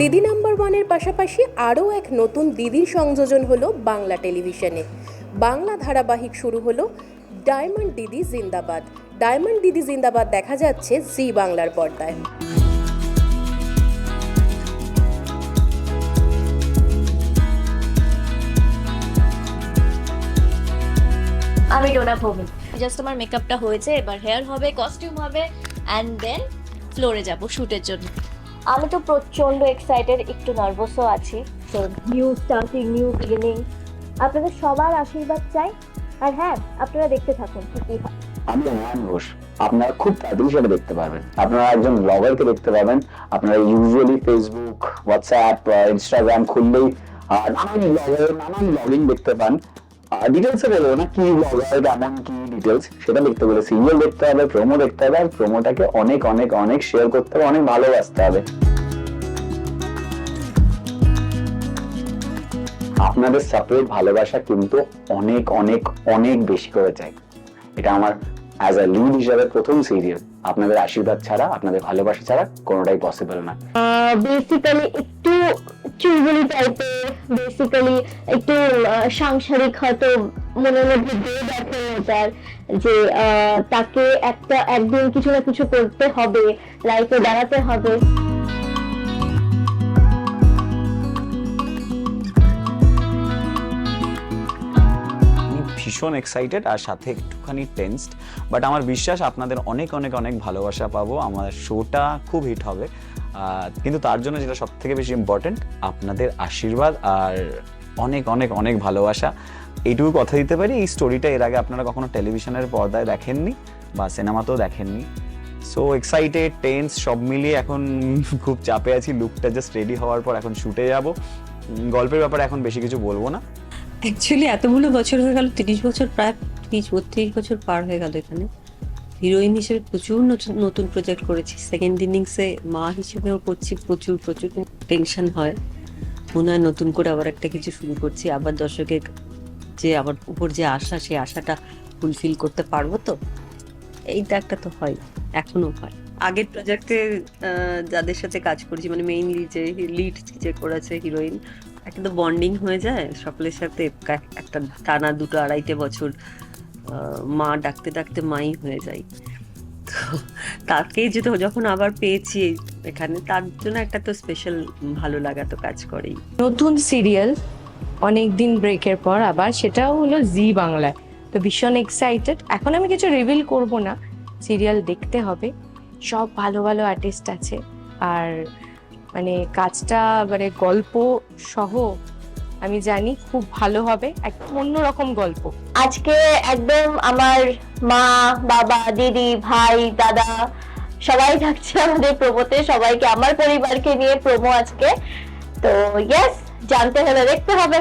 দিদি নাম্বার ওয়ানের পাশাপাশি আরও এক নতুন দিদির সংযোজন হলো বাংলা টেলিভিশনে। বাংলা ধারাবাহিক শুরু হলো ডায়মন্ড দিদি জিন্দাবাদ। ডায়মন্ড দিদি জিন্দাবাদ দেখা যাচ্ছে জি বাংলার পর্দায়। আমি ডোনা ভৌমিক। জাস্ট আমার মেকআপটা হয়েছে, এবার হেয়ার হবে কস্টিউম হবে অ্যান্ড দেন ফ্লোরে যাব শুটের জন্য। আমি তো প্রচণ্ড এক্সাইটেড একটু নার্ভাসও আছি। তো নিউ স্টার্টিং নিউ বিগিনিং আপনাদের সবার আশীর্বাদ চাই। আর হ্যাঁ আপনারা দেখতে থাকুন কি হয়। আমি হুমায়ুন ঘোষ। আপনারা খুব তাড়াতাড়ি সেটা দেখতে পারবেন। আপনারা একজন ব্লগারকে দেখতে পাবেন। আপনারা ইউজুয়ালি ফেসবুক হোয়াটসঅ্যাপ ইনস্টাগ্রাম খুললেই নানান ব্লগার নানান ব্লগিং দেখতে পান। ডিটেলসে বলব না, কি ব্লগার কেমন কি ডিটেলস সেটা দেখতে গেলে সিরিয়াল দেখতে হবে প্রোমো দেখতে হবে, আর প্রোমোটাকে অনেক অনেক অনেক শেয়ার করতে হবে, অনেক ভালোবাসতে হবে। আপনাদের সাপোর্ট ভালোবাসা কিন্তু অনেক অনেক অনেক বেশি করে চাই। এটা আমার অ্যাজ আ লিড হিসাবে প্রথম সিরিয়াল আপনাদের আশীর্বাদ ছাড়া, আপনাদের ভালোবাসা ছাড়া কোনোটাই পসিবল না। বেসিক্যালি একটু চুলবুলি টাইপের বেসিক্যালি একটু সাংসারিক হয়তো মনের মধ্যে দিয়ে দেখেন ওটার যে তাকে একটা একদিন কিছু না কিছু করতে হবে লাইফে দাঁড়াতে হবে। ভীষণ এক্সাইটেড আর সাথে একটুখানি টেন্সড বাট আমার বিশ্বাস আপনাদের অনেক অনেক অনেক ভালোবাসা পাবো। আমার শোটা খুব হিট হবে। কিন্তু তার জন্য যেটা সব থেকে বেশি ইম্পর্টেন্ট আপনাদের আশীর্বাদ আর অনেক অনেক অনেক ভালোবাসা। এইটুকু কথা দিতে পারি, এই স্টোরিটা এর আগে আপনারা কখনো টেলিভিশনের পর্দায় দেখেননি বা সিনেমাতেও দেখেননি। সো এক্সাইটেড টেন্স সব মিলিয়ে এখন খুব চাপে আছি লুকটা জাস্ট রেডি হওয়ার পর এখন শুটে যাব। গল্পের ব্যাপারে এখন বেশি কিছু বলব না। অ্যাকচুয়ালি এতগুলো বছর হয়ে গেল, তিরিশ বছর, প্রায় তিরিশ, বত্রিশ বছর পার হয়ে গেল এখানে। হিরোইন হিসেবে প্রচুর নতুন প্রজেক্ট করেছি। সেকেন্ড ইনিংসে মা হিসেবেও করছি, প্রচুর প্রচুর টেনশন হয়। মনে হয় নতুন করে আবার একটা কিছু শুরু করছি। আবার দর্শকের যে আমার উপর যে আশা, সেই আশাটা ফুলফিল করতে পারব তো? এইটা একটা তো হয়, এখনও হয়। আগের প্রজেক্টে যাদের সাথে কাজ করেছি মানে মেইনলি যে লিড যে করেছে হিরোইন, একটা তো বন্ডিং হয়ে যায়। সকলের সাথে একটা টানা দুটো আড়াইটে বছর মা ডাকতে ডাকতে মাই হয়ে যায় তো তাকে যদি যখন আবার পেয়েছি, এখানে তার জন্য একটা তো স্পেশাল ভালো লাগা তো কাজ করেই। নতুন সিরিয়াল অনেক দিন ব্রেকের পর আবার, সেটাও হলো জি বাংলায় তো ভীষণ এক্সাইটেড এখন আমি কিছু রিভিল করব না। সিরিয়াল দেখতে হবে। সব ভালো ভালো আর্টিস্ট আছে। আর মানে কাজটা মানে গল্প সহ আমি জানি খুব ভালো হবে একদম অন্যরকম গল্প। আজকে একদম আমার মা বাবা দিদি ভাই দাদা সবাই থাকছে আমাদের প্রমোতে সবাইকে আমার পরিবারকে নিয়ে প্রমো আজকে। তো ইয়েস জানতে হলে দেখতে হবে।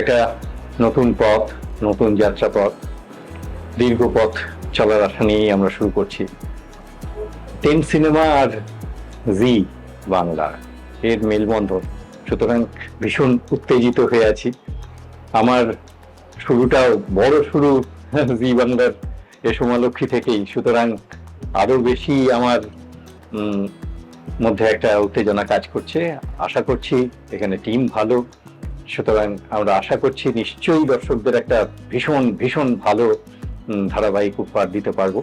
একটা নতুন পথ নতুন যাত্রা পথ দীর্ঘ পথ চলার আশা নিয়েই আমরা শুরু করছি। টেন সিনেমা আর জি বাংলা এর মেলবন্ধন। সুতরাং ভীষণ উত্তেজিত হয়ে আছি। আমার শুরুটাও বড় শুরু জি বাংলার এ সমালক্ষী থেকেই। সুতরাং আরও বেশি আমার মধ্যে একটা উত্তেজনা কাজ করছে। আশা করছি এখানে টিম ভালো। সুতরাং আমরা আশা করছি নিশ্চয়ই দর্শকদের একটা ভীষণ ভীষণ ভালো ধারাবাহিক উপহার দিতে পারব।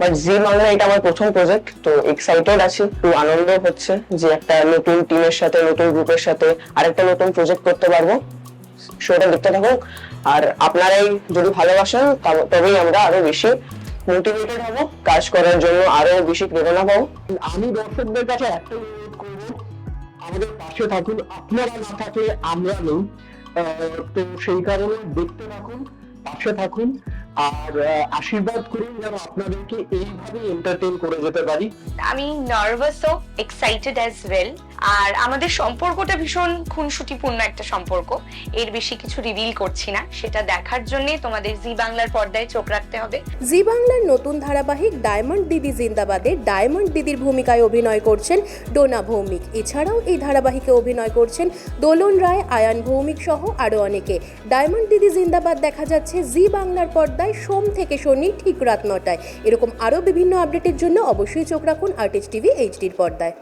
বাট জি বাংলা এটা আমার প্রথম প্রজেক্ট তো এক্সাইটেড আছি। একটু আনন্দ হচ্ছে যে একটা নতুন টিমের সাথে, নতুন গ্রুপের সাথে আরেকটা নতুন প্রজেক্ট করতে পারব। শোটা দেখতে থাকুন। আর আপনারাই যদি ভালোবাসেন তবেই আমরা আরও বেশি মোটিভেটেড হব, কাজ করার জন্য আরও বেশি প্রেরণা পাবো। আমি দর্শকদের কাছে একটা অনুরোধ করব, আমাদের পাশে থাকুন, আপনারা না থাকলে আমরা নেই। তো সেই কারণে দেখতে থাকুন, পাশে থাকুন। আর আশীর্বাদ করুন যেন আপনাদেরকে এইভাবে এন্টারটেইন করে যেতে পারি। আমি নার্ভাসও এক্সাইটেড অ্যাজ ওয়েল আর আমাদের সম্পর্কটা ভীষণ খুনসুটিপূর্ণ একটা সম্পর্ক। এর বেশি কিছু রিভিল করছি না। সেটা দেখার জন্য তোমাদের জি বাংলার পর্দায় চোখ রাখতে হবে। জি বাংলার নতুন ধারাবাহিক ডায়মন্ড দিদি জিন্দাবাদে ডায়মন্ড দিদির ভূমিকায় অভিনয় করছেন ডোনা ভৌমিক। এছাড়াও এই ধারাবাহিকে অভিনয় করছেন দোলন রায়, আয়ান ভৌমিক সহ আরও অনেকে। ডায়মন্ড দিদি জিন্দাবাদ দেখা যাচ্ছে জি বাংলার পর্দায় সোম থেকে শনি ঠিক রাত নটায়। এরকম আরও বিভিন্ন আপডেটের জন্য অবশ্যই চোখ রাখুন আর্টিস্ট টিভি এইচডির পর্দায়।